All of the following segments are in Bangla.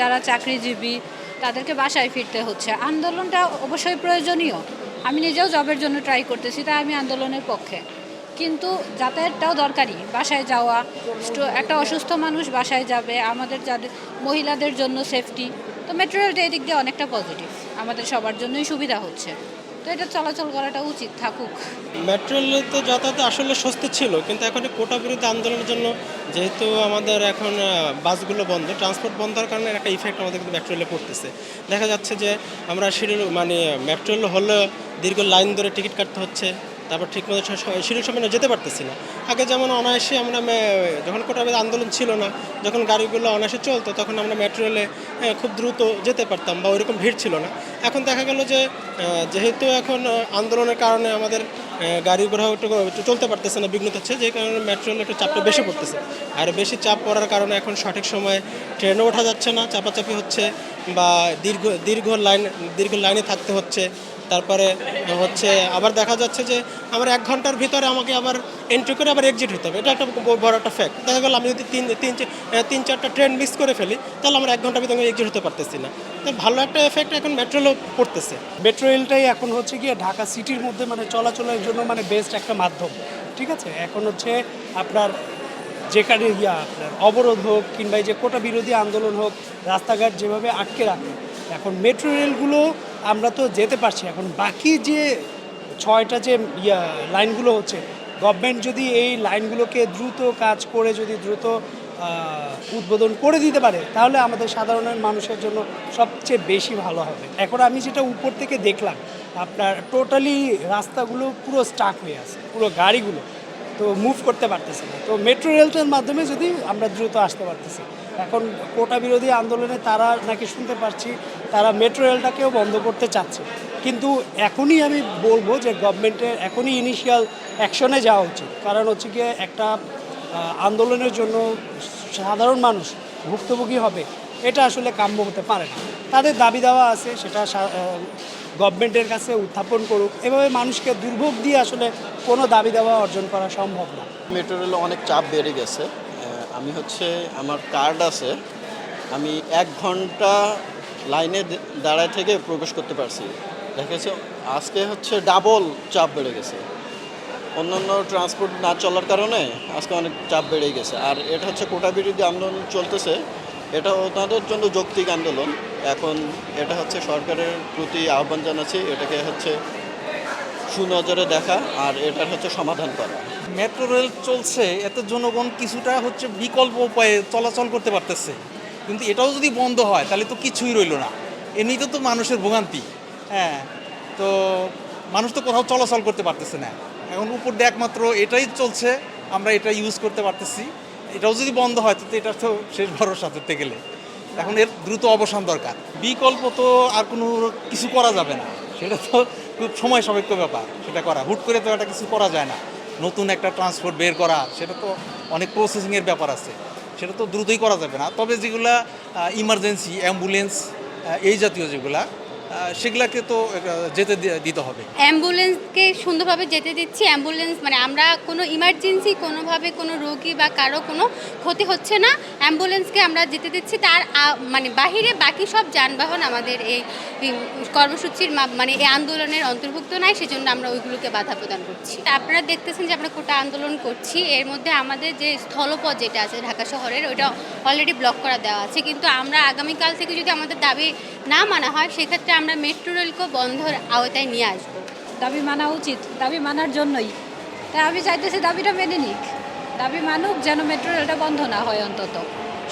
যারা চাকরিজীবী, তাদেরকে বাসায় ফিরতে হচ্ছে। আন্দোলনটা অবশ্যই প্রয়োজনীয়। আমি নিজেও জবের জন্য ট্রাই করতেছি, তাই আমি আন্দোলনের পক্ষে। কিন্তু যাতায়াতটাও দরকারি। বাসায় যাওয়া একটা অসুস্থ মানুষ বাসায় যাবে, আমাদের যাদের, মহিলাদের জন্য সেফটি তো মেটেরিয়ালটা এদিক দিয়ে অনেকটা পজিটিভ আমাদের সবার জন্যই সুবিধা হচ্ছে। তো এটা চলাচল করাটা উচিত, থাকুক। মেট্রো রেলে তো যাতায়াত আসলে স্বস্তি ছিল, কিন্তু এখন কোটা বিরোধী আন্দোলনের জন্য যেহেতু আমাদের এখন বাসগুলো বন্ধ, ট্রান্সপোর্ট বন্ধ হওয়ার কারণে একটা ইফেক্ট আমাদের কিন্তু মেট্রো রেলে পড়তেছে। দেখা যাচ্ছে যে আমরা শিডিউল মানে মেট্রো রেল হলে দীর্ঘ লাইন ধরে টিকিট কাটতে হচ্ছে। তারপর ঠিকমতো শিডিউল সময় যেতে পারতেছি না। আগে যেমন অনায়াসে আমরা যখন কোটা বিরোধী আন্দোলন ছিল না, যখন গাড়িগুলো অনায়াসে চলতো, তখন আমরা মেট্রো রেলে খুব দ্রুত যেতে পারতাম বা ওইরকম ভিড় ছিল না। এখন দেখা গেল যে যেহেতু এখন আন্দোলনের কারণে আমাদের গাড়ি ঘোড়া একটু চলতে পারতেছে না, বিঘ্নত হচ্ছে, যে কারণে মেট্রো রেলে একটু চাপটা বেশি পড়তেছে। আর বেশি চাপ পড়ার কারণে এখন সঠিক সময়ে ট্রেনও ওঠা যাচ্ছে না, চাপাচাপি হচ্ছে বা দীর্ঘ দীর্ঘ লাইন দীর্ঘ লাইনে থাকতে হচ্ছে। তারপরে হচ্ছে আবার দেখা যাচ্ছে যে আমার এক ঘণ্টার ভিতরে আমাকে আবার এন্ট্রি করে আবার এক্সিট হতে হবে। এটা একটা বড় একটা ফ্যাক্ট দেখা গেল আমি যদি তিন তিন তিন, চারটা ট্রেন মিস করে ফেলি, তাহলে আমার এক ঘণ্টার ভিতরে এক্সিট হতে পারতেছি না। তো ভালো একটা এফেক্ট এখন মেট্রোলেও পড়তেছে। মেট্রো রেলটাই এখন হচ্ছে গিয়ে ঢাকা সিটির মধ্যে মানে চলাচলের জন্য মানে বেস্ট একটা মাধ্যম। ঠিক আছে? এখন হচ্ছে আপনার যেখানে ইয়া আপনার অবরোধ হোক কিংবা এই যে কোটা বিরোধী আন্দোলন হোক, রাস্তাঘাট যেভাবে আটকে রাখে এখন মেট্রো রেলগুলো আমরা তো যেতে পারছি এখন বাকি যে ছয়টা যে, ইয়া, লাইনগুলো হচ্ছে গভর্নমেন্ট যদি এই লাইনগুলোকে দ্রুত কাজ করে, যদি দ্রুত উদ্বোধন করে দিতে পারে, তাহলে আমাদের সাধারণ মানুষের জন্য সবচেয়ে বেশি ভালো হবে। এখন আমি যেটা উপর থেকে দেখলাম, আপনার টোটালি রাস্তাগুলো পুরো স্টাক হয়ে আছে, পুরো গাড়িগুলো। তো মুভ করতে পারতেছে না। তো মেট্রো রেলটার মাধ্যমে যদি আমরা দ্রুত আসতে পারতেছি। এখন কোটা বিরোধী আন্দোলনে তারা নাকি শুনতে পারছি, তারা মেট্রো রেলটাকেও বন্ধ করতে চাচ্ছে। কিন্তু এখনই আমি বলব যে গভর্নমেন্টের এখনই ইনিশিয়াল অ্যাকশনে যাওয়া উচিত। কারণ হচ্ছে গিয়ে একটা আন্দোলনের জন্য সাধারণ মানুষ ভুক্তভোগী হবে, এটা আসলে কাম্য হতে পারে না। তাদের দাবি দেওয়া আছে, সেটা গভর্নমেন্টের কাছে উত্থাপন করুক, এভাবে মানুষকে দুর্ভোগ দিয়ে আসলে কোনো দাবি দেওয়া অর্জন করা সম্ভব না। মেট্রো রেলে অনেক চাপ বেড়ে গেছে। আমি হচ্ছে আমার কার্ড আছে, আমি এক ঘণ্টা লাইনে দাঁড়ায় থেকে প্রবেশ করতে পারছি। দেখা যাচ্ছে আজকে হচ্ছে ডাবল চাপ বেড়ে গেছে। অন্যান্য ট্রান্সপোর্ট না চলার কারণে আজকে অনেক চাপ বেড়ে গেছে। আর এটা হচ্ছে কোটা বিরোধী আন্দোলন চলতেছে। এটা ওনাদের জন্য যৌক্তিক আন্দোলন। এখন এটা হচ্ছে সরকারের প্রতি আহ্বান জানাচ্ছি, এটাকে হচ্ছে সুনজরে দেখা আর এটার হচ্ছে সমাধান করা। মেট্রো রেল চলছে, এতে জনগণ কিছুটা হচ্ছে বিকল্প উপায়ে চলাচল করতে পারতেছে। কিন্তু এটাও যদি বন্ধ হয়, তাহলে তো কিছুই রইল না। এমনিতে তো মানুষের ভোগান্তি। হ্যাঁ তো মানুষ তো কোথাও চলাচল করতে পারতেছে না। এখন উপর দিয়ে একমাত্র এটাই চলছে, আমরা এটা ইউজ করতে পারতেছি। এটাও যদি বন্ধ হয় তো এটা তো শেষ ভরসা ধরতে গেলে। এখন এর দ্রুত অবসান দরকার। বিকল্প তো আর কোনো কিছু করা যাবে না। সেটা তো খুব সময় সাপেক্ষ ব্যাপার। সেটা করা। হুট করে তো একটা কিছু করা যায় না। নতুন একটা ট্রান্সপোর্ট বের করা, সেটা তো অনেক প্রসেসিংয়ের ব্যাপার আছে। সেটা তো দ্রুতই করা যাবে না। তবে যেগুলা ইমার্জেন্সি অ্যাম্বুলেন্স এই জাতীয় যেগুলা সেগুলাকে তো যেতে দিতে হবে। অ্যাম্বুলেন্সকে সুন্দরভাবে যেতে দিচ্ছি। অ্যাম্বুলেন্স মানে আমরা কোনো ইমার্জেন্সি কোনোভাবে কোনো রোগী বা কারও কোনো ক্ষতি হচ্ছে না। অ্যাম্বুলেন্সকে আমরা যেতে দিচ্ছি। তার মানে বাহিরে বাকি সব যানবাহন আমাদের এই কর্মসূচির মানে এই আন্দোলনের অন্তর্ভুক্ত নাই, সেজন্য আমরা ওইগুলোকে বাধা প্রদান করছি। আপনারা দেখতেছেন যে আমরা কোটা আন্দোলন করছি। এর মধ্যে আমাদের যে স্থলপথ যেটা আছে ঢাকা শহরের, ওইটা অলরেডি ব্লক করা দেওয়া আছে। কিন্তু আমরা আগামীকাল থেকে যদি আমাদের দাবি না মানা হয়, সেক্ষেত্রে আমরা মেট্রো রেলকে বন্ধর আওতায় নিয়ে আসব। দাবি মানা উচিত দাবি মানার জন্যই। তাই আমি চাইতেছি দাবিটা মেনে নিক। দাবি মানুক যেন মেট্রো রেলটা বন্ধ না হয় অন্তত।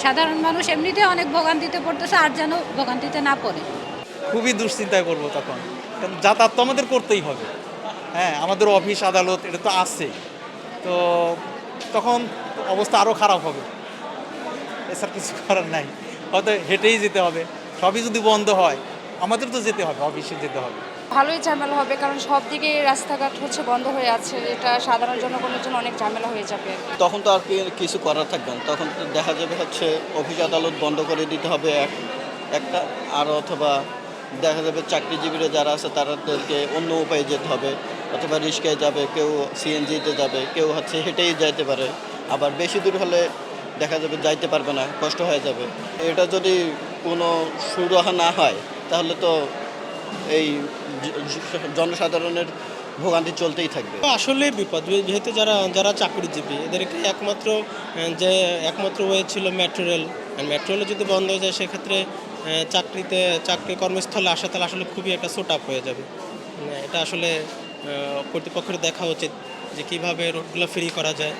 সাধারণ মানুষ এমনিতে অনেক ভোগান্তিতে পড়তেছে আর যেন ভোগান্তিতে না পড়ে। খুবই দুশ্চিন্তায় করব তখন। কারণ যাতায়াত তো আমাদের করতেই হবে। হ্যাঁ আমাদের অফিস আদালত এটা তো আছে। তো তখন অবস্থা আরও খারাপ হবে। এছাড়া কিছু করার নাই। হয়তো হেঁটেই যেতে হবে। সবই যদি বন্ধ হয় আমাদের তো যেতে হবে অফিসে যেতে হবে। ভালোই ঝামেলা হবে কারণ সব দিকে রাস্তাঘাট হচ্ছে বন্ধ হয়ে আছে এটা সাধারণ জনগণের জন্য অনেক ঝামেলা হয়ে যাবে। তখন তো আর কি- কিছু করার থাকবে না তখন তো দেখা যাবে হচ্ছে অফিস আদালত বন্ধ করে দিতে হবে এক একটা আর অথবা দেখা যাবে চাকরিজীবীরা যারা আছে তাদেরকে অন্য উপায়ে যেতে হবে অথবা রিক্সায় যাবে কেউ সিএনজিতে যাবে কেউ হচ্ছে হেঁটেই যাইতে পারে। আবার বেশি দূর হলে দেখা যাবে যাইতে পারবে না কষ্ট হয়ে যাবে। এটা যদি কোনো সুরাহা না হয় তাহলে তো এই জনসাধারণের ভোগান্তি চলতেই থাকবে। আসলে বিপদ, যেহেতু যারা যারা চাকরিজীবী, এদেরকে একমাত্র, যে একমাত্র ওয়ে ছিল মেট্রো রেল আর যদি বন্ধ হয়ে যায়, সেক্ষেত্রে চাকরিতে, চাকরি কর্মস্থলে আসা তাহলে আসলে খুবই একটা সোট আপ হয়ে যাবে। এটা আসলে কর্তৃপক্ষের দেখা উচিত যে কীভাবে রোডগুলো ফ্রি করা যায়।